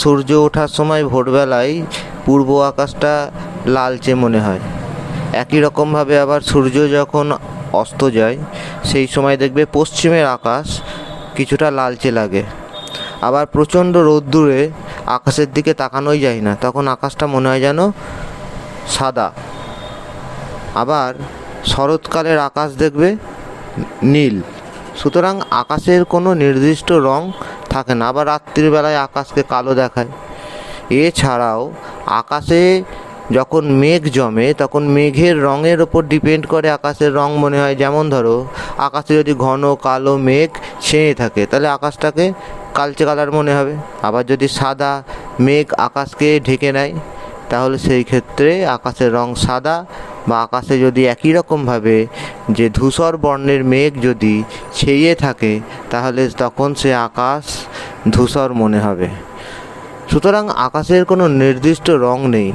সূর্য ওঠার সময় ভোরবেলায় পূর্ব আকাশটা লালচে মনে হয়। একই রকমভাবে আবার সূর্য যখন অস্ত যায়, সেই সময় দেখবে পশ্চিমের আকাশ কিছুটা লালচে লাগে। আবার প্রচণ্ড রোদ্দুরে আকাশের দিকে তাকানোই যায় না, তখন আকাশটা মনে হয় যেন সাদা। আবার শরৎকালের আকাশ দেখবে নীল। সুতরাং আকাশের কোনো নির্দিষ্ট রং থাকে না আবার রাত্রিবেলায় আকাশকে কালো দেখায়। এছাড়াও আকাশে যখন মেঘ জমে, তখন মেঘের রঙের ওপর ডিপেন্ড করে আকাশের রং মনে হয়। যেমন ধরো, আকাশে যদি ঘন কালো মেঘ ছেঁয়ে থাকে, তাহলে আকাশটাকে কালচে কালার মনে হবে। আবার যদি সাদা মেঘ আকাশকে ঢেকে নেয়, তাহলে সেই ক্ষেত্রে আকাশের রং সাদা বা আকাশে যদি একই রকমভাবে যে ধূসর বর্ণের মেঘ যদি ছেয়ে থাকে তাহলে তখন সে আকাশ ধূসর মনে হবে। সুতরাং আকাশের কোনো নির্দিষ্ট রং নেই।